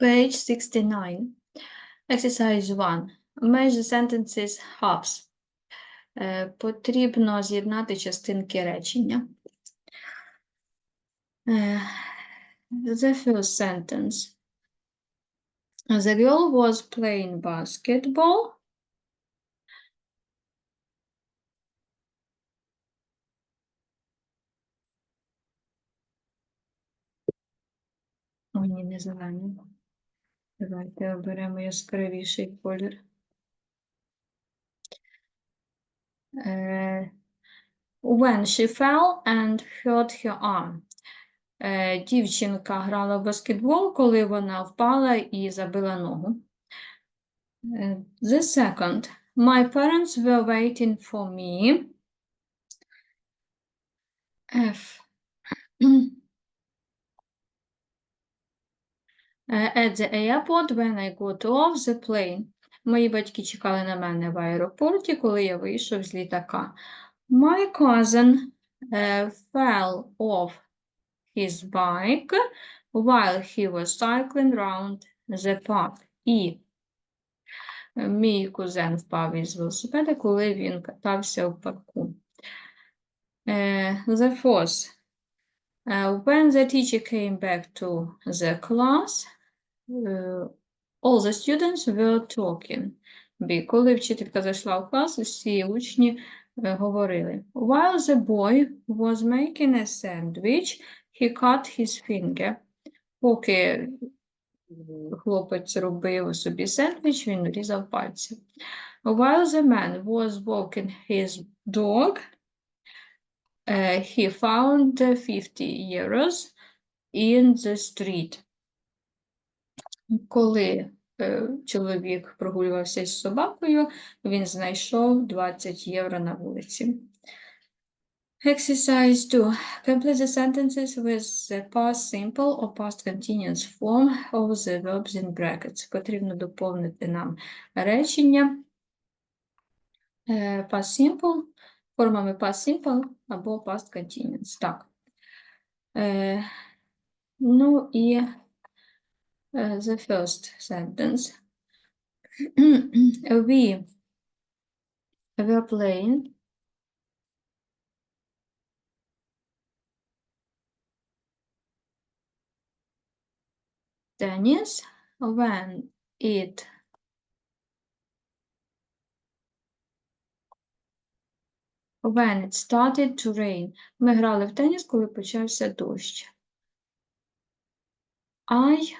Page 69. Exercise 1. Measure sentences halves. Е, Потрібно з'єднати частинки речення. Е, The first sentence. The girl was playing basketball. О, ні, не зелений. Давайте оберемо яскравіший колір. Е, When she fell and hurt her arm. Е, Дівчинка грала в баскетбол, коли вона впала і забила ногу. Е, The second. My parents were waiting for me. F. Е, At the airport when I got off the plane. Мої батьки чекали на мене в аеропорті, коли я вийшов з літака. My cousin е, fell off his bike while he was cycling round the park. І мій кузен впав із велосипеда, коли він катався в парку. Е, The fourth. Uh, when the teacher came back to the class, uh, all the students were talking. B. Коли вчителька зайшла в клас, усі учні е, говорили. While the boy was making a sandwich, he cut his finger. Поки е, хлопець робив собі сендвіч, він різав пальці. While the man was walking his dog, uh, he found uh, 50 euros in the street. Коли е, чоловік прогулювався із собакою, він знайшов 20 євро на вулиці. Exercise 2. Complete the sentences with the past simple or past continuous form of the verbs in brackets. Потрібно доповнити нам речення е, past simple формами past simple або past continuous. Так. Е, ну і е, the first sentence. We were playing tennis when it when it started to rain. Ми грали в теніс, коли почався дощ. I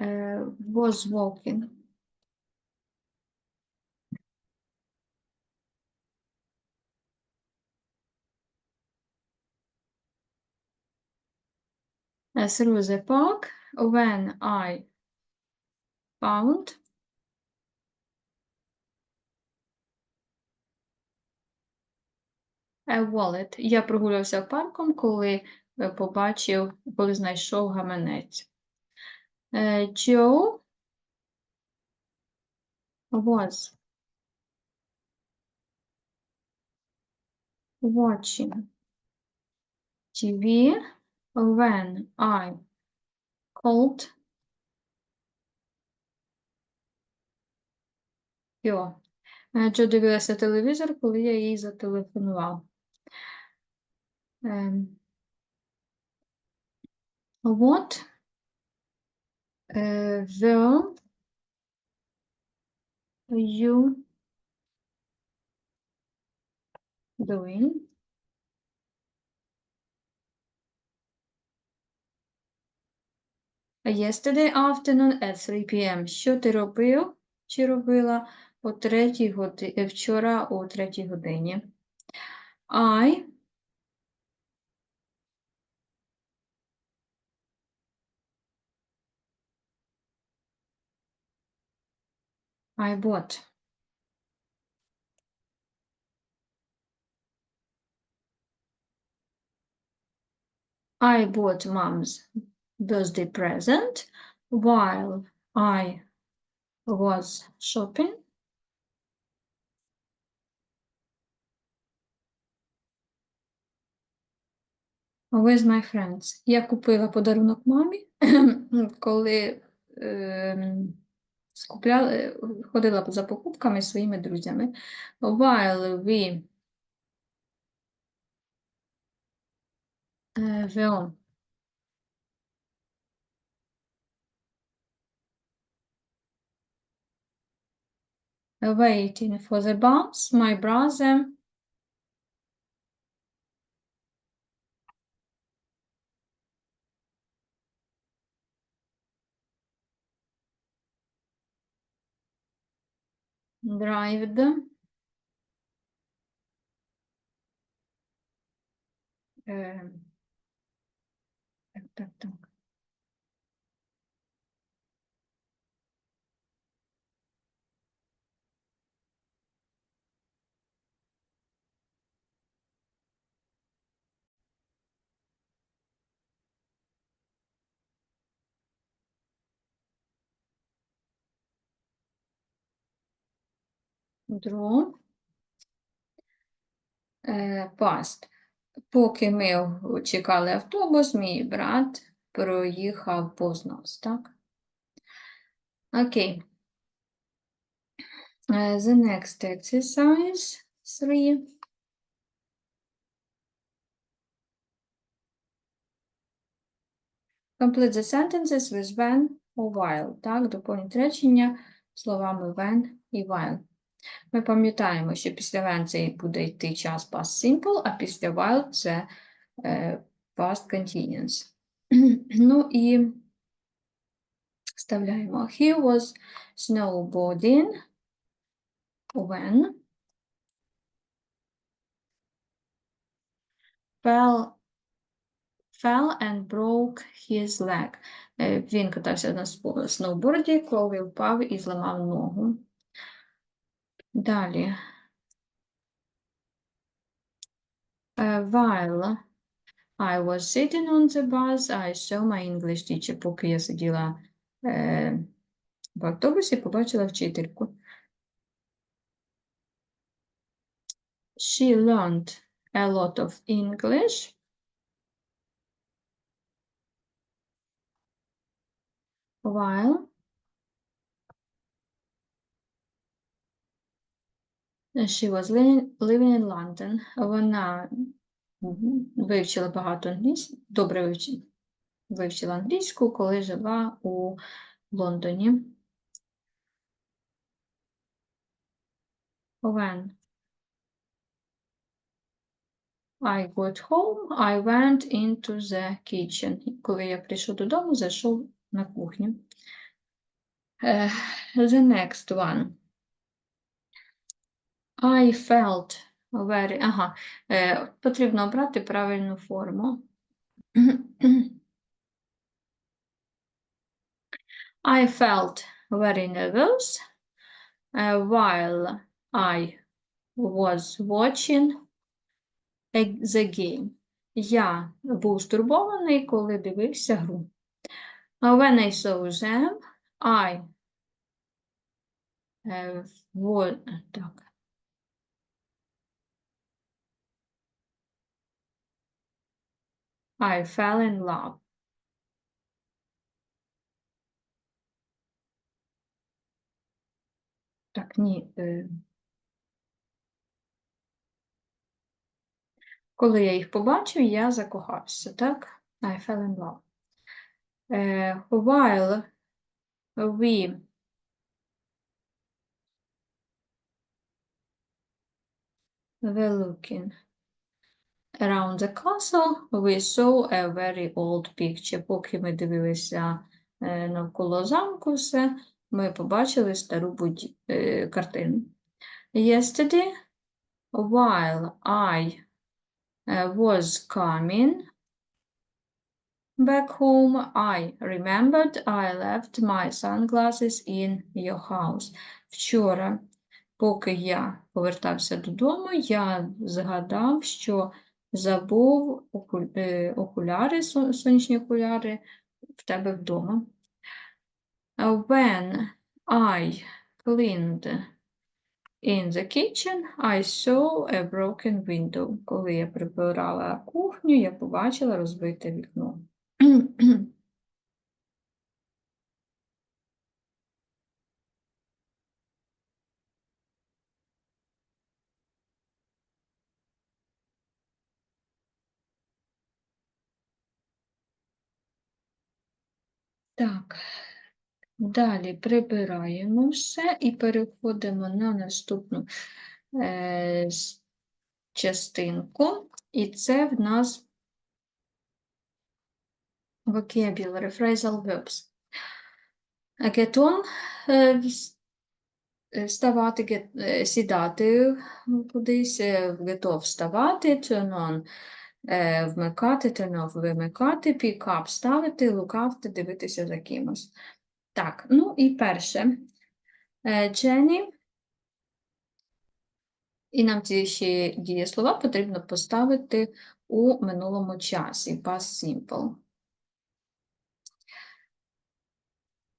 е, was walking. uh, through the park when I found wallet. Я прогулявся парком, коли е, побачив, коли знайшов гаманець. Е, Joe was watching TV when I called. Е, Джо дивилася телевізор, коли я їй зателефонував. What е, were you doing? Yesterday afternoon at 3 p.m. Що ти робив чи робила о третій годи... вчора о третій годині? I I bought. I bought mom's birthday present while I was shopping. With my friends. Я купила подарунок мамі, коли ем, скупляла, ходила за покупками своїми друзями. While we е, were waiting for the bus, my brother drived е, так, так, так. Draw. Е, Past. Поки ми чекали автобус, мій брат проїхав повз нас, так? Окей. Е, The next exercise 3. Complete the sentences with when or while. Так, доповніть речення словами when і while. Ми пам'ятаємо, що після when це буде йти час past simple, а після while це е, past continuous. ну і вставляємо. He was snowboarding when fell, fell and broke his leg. Е, Він катався на сноуборді, коли впав і зламав ногу. Далі. Е, While I was sitting on the bus, I saw my English teacher. Поки я сиділа е, в автобусі, побачила вчительку. She learned a lot of English. While she was living, in London. Вона вивчила багато англійську, добре вивчила, вивчила англійську, коли жила у Лондоні. When I got home, I went into the kitchen. Коли я прийшов додому, зайшов на кухню. Е, The next one. I felt very... Ага, е, потрібно обрати правильну форму. I felt very nervous uh, while I was watching the game. Я був стурбований, коли дивився гру. Uh, When I saw them, I uh, так. I fell in love. Так, ні. е. Коли я їх побачив, я закохався, так? I fell in love. Е, While we were looking around the castle, we saw a very old picture. Поки ми дивилися е, навколо замку все, ми побачили стару буді... е, картину. Yesterday, while I uh, was coming back home, I remembered I left my sunglasses in your house. Вчора, поки я повертався додому, я згадав, що забув е, окуляри, сонячні окуляри в тебе вдома. When I cleaned In the kitchen I saw a broken window. Коли я прибирала кухню, я побачила розбите вікно. Так, далі прибираємо все і переходимо на наступну е, частинку. І це в нас vocabulary, phrasal verbs. Get on вс- вставати, get, е, сідати кудись, е, off вставати, turn on вмикати, turn вимикати, pick up ставити, look дивитися за кимось. Так, ну і перше. Е, Jenny. І нам ці ще дієслова потрібно поставити у минулому часі, past simple.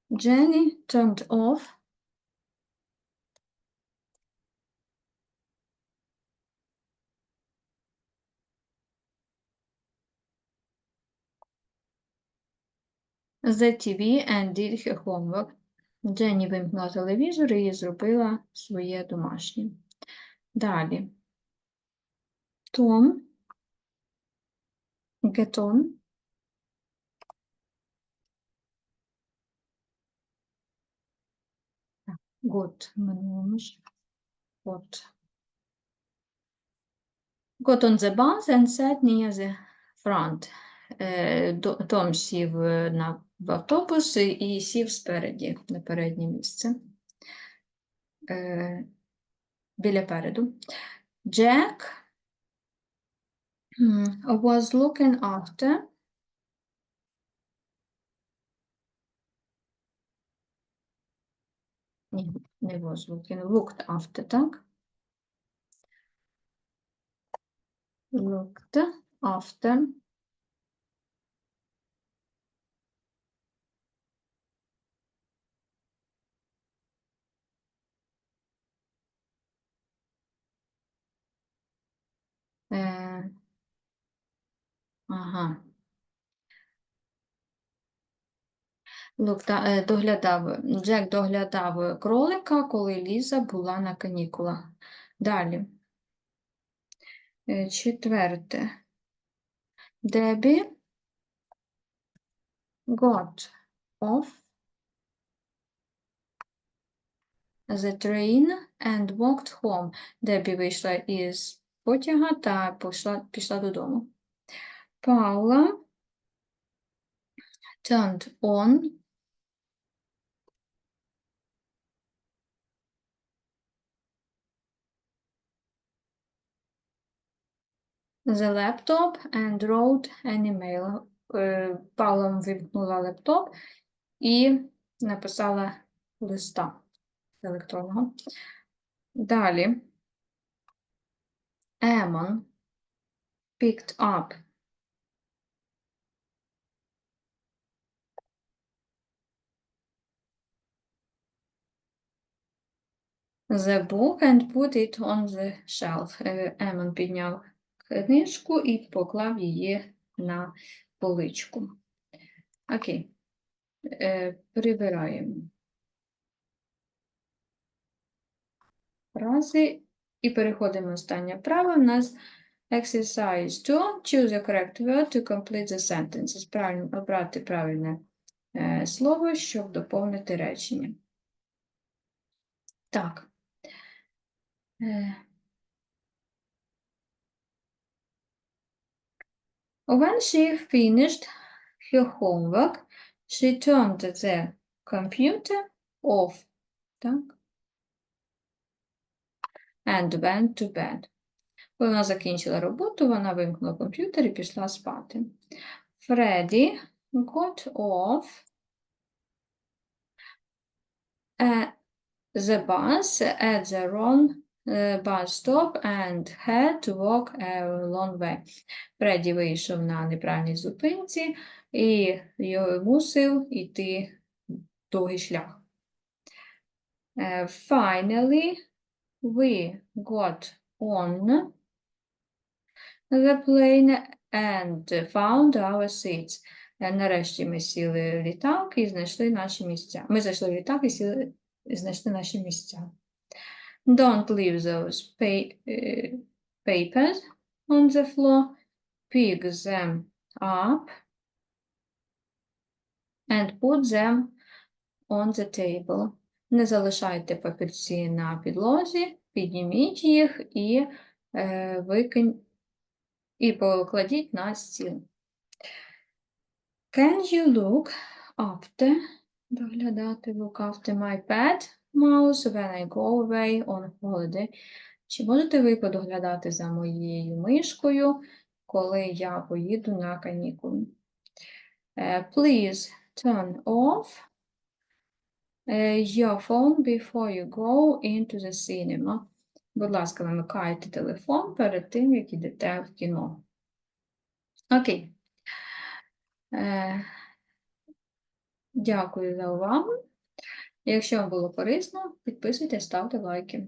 Jenny turned off the TV and did her homework. Дженні вимкнула телевізор і зробила своє домашнє. Далі. Том. Get on. Got минулому ж. Got. Got on the bus and sat near the front. Е, Том сів е, на, в автобус і- сів спереді, на переднє місце. Е, Біля переду. Jack was looking after Ні, не was looking, looked after, так? Looked after Е, ага. Looked, а- е, доглядав, Джек доглядав кролика, коли Ліза була на канікулах. Далі. Е, Четверте. Дебі got off the train and walked home. Дебі вийшла із потяга та пішла, пішла додому. Паула turned on the laptop and wrote an email. Е, Паула вимкнула лептоп і написала листа електронного. Далі. Емон picked up the book and put it on the shelf. Е, Емон підняв книжку і поклав її на поличку. Окей. Е, Прибираємо фрази і переходимо останнє право. У нас exercise 2. Choose a correct word to complete the sentences. Правильно обрати правильне е, слово, щоб доповнити речення. Так. Е, When she finished her homework, she turned the computer off. Так. And went to bed. Коли вона закінчила роботу, вона вимкнула комп'ютер і пішла спати. Фредді got off the bus at the wrong uh, bus stop and had to walk a long way. Фредді вийшов на неправильній зупинці і мусив іти довгий шлях. Е, Finally, we got on the plane and found our seats. Е, Нарешті ми сіли в літак і знайшли наші місця. Ми зайшли в літак і сіли, і знайшли наші місця. Don't leave those pa- е, papers on the floor. Pick them up and put them on the table. Не залишайте папірці на підлозі, підніміть їх і е, викинь, і покладіть на стіл. Can you look after, доглядати, look after my pet mouse when I go away on holiday? Чи можете ви подоглядати за моєю мишкою, коли я поїду на канікули? Е, Please turn off your phone before you go into the cinema. Будь ласка, вимикайте телефон перед тим, як йдете в кіно. Окей. Е, Дякую за увагу. Якщо вам було корисно, підписуйтесь, ставте лайки.